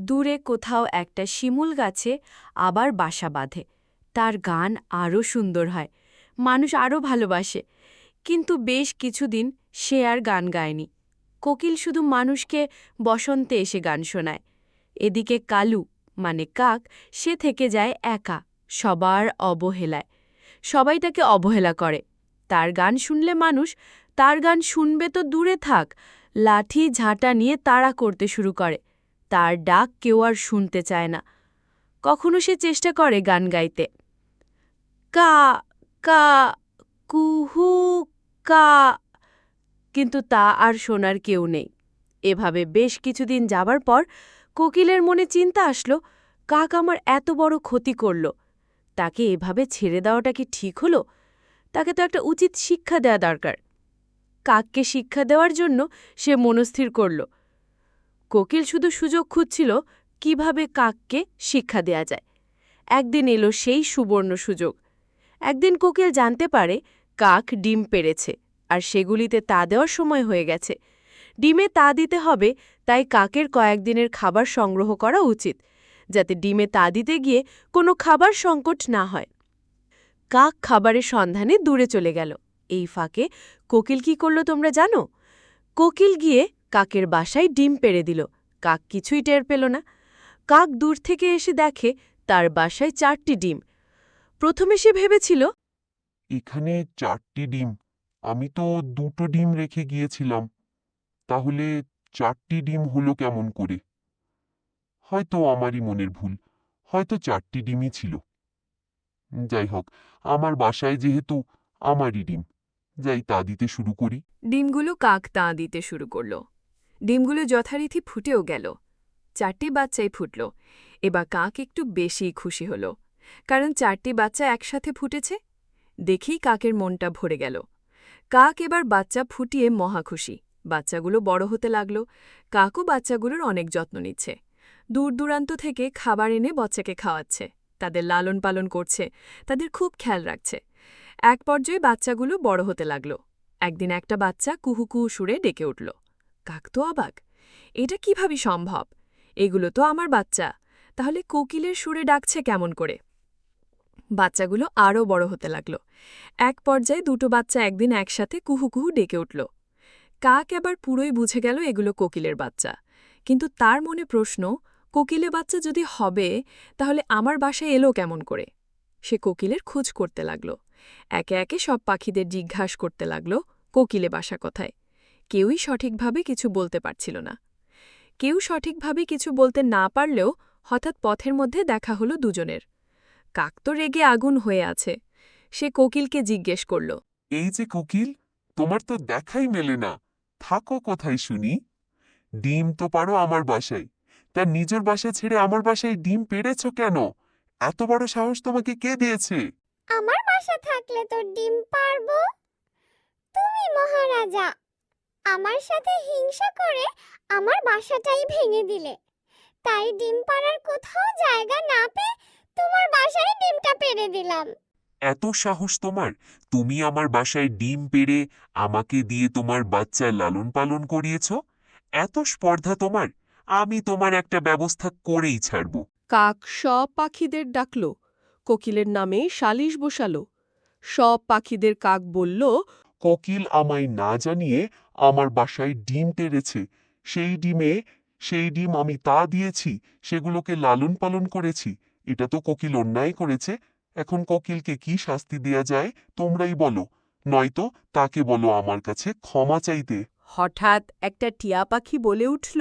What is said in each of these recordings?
দূরে কোথাও একটা শিমুল গাছে আবার বাসা বাঁধে। তার গান আরও সুন্দর হয়। মানুষ আরও ভালোবাসে। কিন্তু বেশ কিছুদিন সে আর গান গায়নি। কোকিল শুধু মানুষকে বসন্তে এসে গান শোনায়। এদিকে কালু মানে কাক, সে থেকে যায় একা, সবার অবহেলায়। সবাই তাকে অবহেলা করে। তার গান শুনলে মানুষ, তার গান শুনবে তো দূরে থাক, লাঠি ঝাঁটা নিয়ে তাড়া করতে শুরু করে। তার ডাক কেউ আর শুনতে চায় না। কখনো সে চেষ্টা করে গান গাইতে। কা কা, কুহু, কা। কিন্তু তা আর শোনার কেউ নেই। এভাবে বেশ কিছুদিন যাবার পর কোকিলের মনে চিন্তা আসলো, কাক আমার এত বড় ক্ষতি করল। তাকে এভাবে ছেড়ে দেওয়াটা কি ঠিক হলো? তাকে তো একটা উচিত শিক্ষা দেয়া দরকার। কাককে শিক্ষা দেওয়ার জন্য সে মনস্থির করল। কোকিল শুধু সুযোগ খুঁজছিল কীভাবে কাককে শিক্ষা দেয়া যায়। একদিন এলো সেই সুবর্ণ সুযোগ। একদিন কোকিল জানতে পারে কাক ডিম পেড়েছে আর সেগুলিতে তা দেওয়ার সময় হয়ে গেছে। ডিমে তা দিতে হবে, তাই কাকের কয়েকদিনের খাবার সংগ্রহ করা উচিত, যাতে ডিমে তা দিতে গিয়ে কোনো খাবার সংকট না হয়। কাক খাবারের সন্ধানে দূরে চলে গেল। এই ফাঁকে কোকিল কি করল তোমরা জানো? কোকিল গিয়ে কাকের বাসায় ডিম পেড়ে দিল। কাক কিছুই টের পেল না। কাক দূর থেকে এসে দেখে তার বাসায় চারটি ডিম। প্রথমে সে ভেবেছিল এখানে চারটি ডিম। আমি তো দুটো ডিম রেখে গিয়েছিলাম। তাহলে চারটি ডিম হলো কেমন করে? হয়তো আমারই মনের ভুল। হয়তো চারটি ডিমই ছিল। যাই হোক আমার বাসায় যেহেতু আমারই ডিম যাই তা দিতে শুরু করি। ডিমগুলো কাক তাঁ দিতে শুরু করল। ডিমগুলো যথারীতি ফুটেও গেল। চারটি বাচ্চাই ফুটল। এবার কাক একটু বেশি খুশি হল। কারণ চারটি বাচ্চা একসাথে ফুটেছে? দেখেই কাকের মনটা ভরে গেল। কাক এবার বাচ্চা ফুটিয়ে মহা খুশি। বাচ্চাগুলো বড় হতে লাগল। কাকও বাচ্চাগুলোর অনেক যত্ন নিচ্ছে। দূর দূরান্ত থেকে খাবার এনে বাচ্চাকে খাওয়াচ্ছে। তাদের লালন পালন করছে। তাদের খুব খেয়াল রাখছে। এক পর্যায়ে বাচ্চাগুলো বড় হতে লাগল। একদিন একটা বাচ্চা কুহু কুহু সুরে ডেকে উঠল। কাক তো অবাক। এটা কীভাবে সম্ভব? এগুলো তো আমার বাচ্চা। তাহলে কোকিলের সুরে ডাকছে কেমন করে? বাচ্চাগুলো আরও বড় হতে লাগল। এক পর্যায়ে দুটো বাচ্চা একদিন একসাথে কুহু কুহু ডেকে উঠল। কাক এবার পুরোই বুঝে গেল এগুলো কোকিলের বাচ্চা। কিন্তু তার মনে প্রশ্ন, কোকিলে বাচ্চা যদি হবে, তাহলে আমার বাসায় এলো কেমন করে? সে কোকিলের খোঁজ করতে লাগল। একে একে সব পাখিদের জিজ্ঞাস করতে লাগল, কোকিলে বাসা কথায়? কেউই সঠিকভাবে কিছু বলতে পারছিল না। কেউ সঠিকভাবে কিছু বলতে না পারলেও হঠাৎ পথের মধ্যে দেখা হলো দুজনের। কাক তো রেগে আগুন হয়ে আছে। সে কোকিলকে জিজ্ঞেস করল এই যে কোকিল তোমার তো দেখাই মেলে না। থাকো কোথায় শুনি। ডিম তো পারো আমার বাসায়। তার নিজের বাসা ছেড়ে আমার বাসায় ডিম পেড়েছ কেন? এত বড় সাহস তোমাকে কে দিয়েছে? আমার বাসা থাকলে তো ডিম পারব। তুমি মহারাজা আমার সাথে হিংসা করে আমার বাসাটাই ভেঙে দিলে। তাই ডিম পাড়ার কোথাও জায়গা না পেয়ে তোমার বাসায় ডিমটা পেড়ে দিলাম। এত সাহস তোমার? তুমি আমার বাসায় ডিম পেড়ে আমাকে দিয়ে তোমার বাচ্চা লালন পালন করিয়েছ? এত স্পর্ধা তোমার? আমি তোমার একটা ব্যবস্থা করেই ছাড়ব। কাক সব পাখিদের ডাকল কোকিলের নামে সালিশ বসাল। সব পাখিদের কাক বলল কোকিল আমায় না জানিয়ে আমার বাসায় ডিম পেড়েছে সেই ডিমে সেই ডিম আমি তা দিয়েছি সেগুলোকে লালন পালন করেছি। এটা তো কোকিল অন্যায় করেছে। এখন কোকিলকে কি শাস্তি দেয়া যায় তোমরাই বলো। নয়তো তাকে বলো আমার কাছে ক্ষমা চাইতে। হঠাৎ একটা টিয়া পাখি বলে উঠল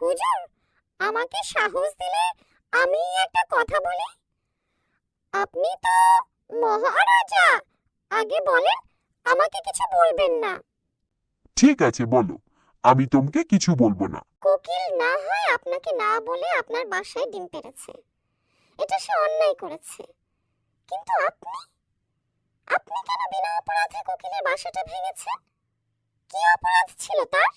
হুজুর আমাকে সাহস দিলে আমি একটা কথা বলি? আপনি তো মহারাজা। আগে বলেন আমাকে কিছু বলবেন না। ঠিক আছে বলো। আমি তোমাকে কিছু বলব না। কোকিল না হয় আপনাকে না বলে আপনার বাসায় ডিম পেড়েছে। এটা সে অন্যায় করেছে। কিন্তু আপনি? আপনি কেন বিনা অপরাধে কোকিলের বাসাটা ভেঙেছেন? কি অপরাধ ছিল তার?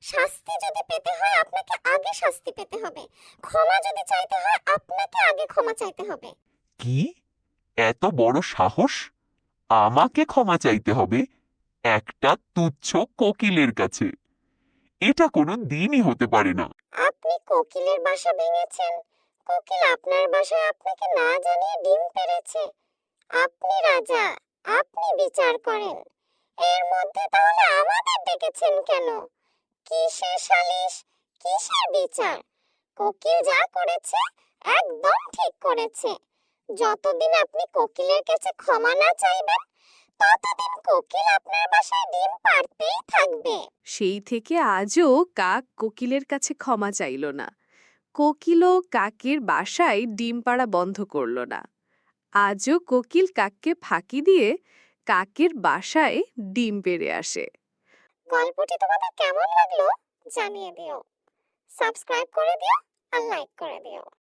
শাস্তি যদি পেতে হয় আপনাকে আগে শাস্তি পেতে হবে। ক্ষমা যদি চাইতে হয় আপনাকে আগে ক্ষমা চাইতে হবে। কি? এত বড় সাহস? আমাকে ক্ষমা চাইতে হবে? একটা তুচ্ছ কোকিলের কাছে। এটা কোনো দিনই হতে পারে না। আপনি কোকিলের বাসা ভেঙেছেন। কোকিল আপনার বাসায় আপনাকে না জানিয়ে ডিম পেড়েছে। আপনি রাজা, আপনি বিচার করেন। এর মধ্যে তাহলে আমাদের ডেকেছেন কেন? কিসের সালিশ? কিসের বিচার? কোকিল যা করেছে, একদম ঠিক করেছে। যতদিন আপনি কোকিলের কাছে ক্ষমা না চাইবেন ততদিন কোকিল আপনার বাসায় ডিম পাড়তেই থাকবে। সেই থেকে আজও কাক কোকিলের কাছে ক্ষমা চাইল না। কোকিলও কাকের বাসায় ডিম পাড়া বন্ধ করল না। আজও কোকিল কাককে ফাঁকি দিয়ে কাকের বাসায় ডিম পেড়ে আসে। গল্পটি তোমাদের কেমন লাগল জানিয়ে দিও। সাবস্ক্রাইব করে দিও আর লাইক করে দিও।